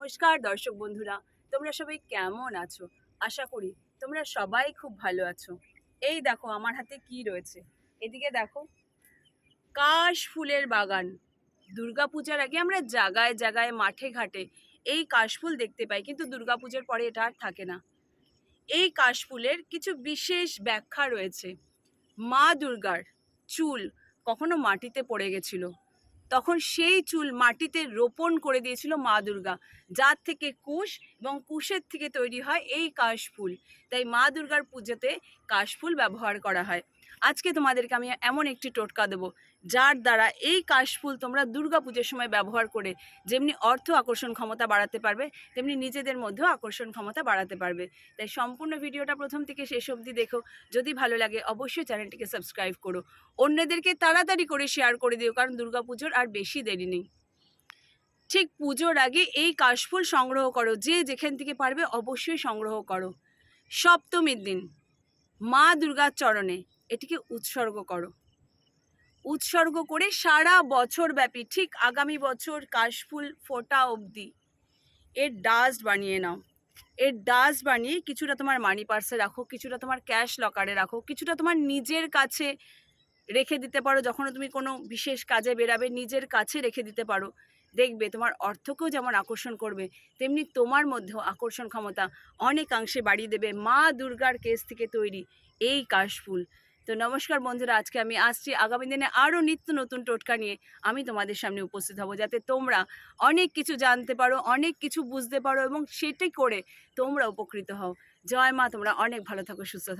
নমস্কার দর্শক বন্ধুরা, তোমরা সবাই কেমন আছো? আশা করি তোমরা সবাই খুব ভালো আছো। এই দেখো, আমার হাতে কি রয়েছে? এদিকে দেখো, কাশ ফুলের বাগান। দুর্গাপূজার আগে আমরা জাগায় জাগায়, মাঠে ঘাটে এই কাশফুল দেখতে পাই, কিন্তু দুর্গাপূজার পরে এটা আর থাকে না। এই কাশফুলের কিছু বিশেষ ব্যাখ্যা রয়েছে। মা দুর্গার চুল কখনো মাটিতে পড়ে গেছিল। তখন সেই চুল মাটিতে রোপণ করে দিয়েছিল মা দুর্গা। যার থেকে কুশ এবং কুশের থেকে তৈরি হয় এই কাশফুল। তাই মা দুর্গার পুজোতে কাশফুল ব্যবহার করা হয়। আজকে তোমাদেরকে আমি এমন একটি টোটকা দেবো, যার দ্বারা এই কাশফুল তোমরা দুর্গা পুজোর সময় ব্যবহার করে যেমনি অর্থ আকর্ষণ ক্ষমতা বাড়াতে পারবে, তেমনি নিজেদের মধ্যেও আকর্ষণ ক্ষমতা বাড়াতে পারবে। তাই সম্পূর্ণ ভিডিওটা প্রথম থেকে শেষ অবধি দেখো, যদি ভালো লাগে অবশ্যই চ্যানেলটিকে সাবস্ক্রাইব করো। অন্যদেরকে তাড়াতাড়ি করে শেয়ার করে দিও, কারণ দুর্গাপুজোর আর বেশি দেরি নেই। ঠিক পুজোর আগে এই কাশফুল সংগ্রহ করো, যে যেখান থেকে পারবে অবশ্যই সংগ্রহ করো। সপ্তমীর দিন, মা দুর্গার চরণে। এটিকে উৎসর্গ করো। উৎসর্গ করে সারা বছর ব্যাপী ঠিক আগামী বছর কাশফুল ফোটা অবধি এর ডাস্ট বানিয়ে নাও। এর ডাস্ট বানিয়ে কিছুটা তোমার মানি পার্সে রাখো, কিছুটা তোমার ক্যাশ লকারে রাখো, কিছুটা তোমার নিজের কাছে রেখে দিতে পারো। যখন তুমি কোনো বিশেষ কাজে বেরাবে, নিজের কাছে রেখে দিতে পারো। দেখবে তোমার অর্থকেও যেমন আকর্ষণ করবে, তেমনি তোমার মধ্যেও আকর্ষণ ক্ষমতা অনেকাংশে বাড়িয়ে দেবে মা দুর্গার কেস থেকে তৈরি এই কাশফুল। তো নমস্কার বন্ধুরা, আজকে আমি আসছি আগামী দিনে আরও নিত্য নতুন টোটকা নিয়ে। আমি তোমাদের সামনে উপস্থিত হব যাতে তোমরা অনেক কিছু জানতে পারো, অনেক কিছু বুঝতে পারো এবং সেটাই করে তোমরা উপকৃত হও। জয় মা, তোমরা অনেক ভালো থাকো, সুস্থ থাকো।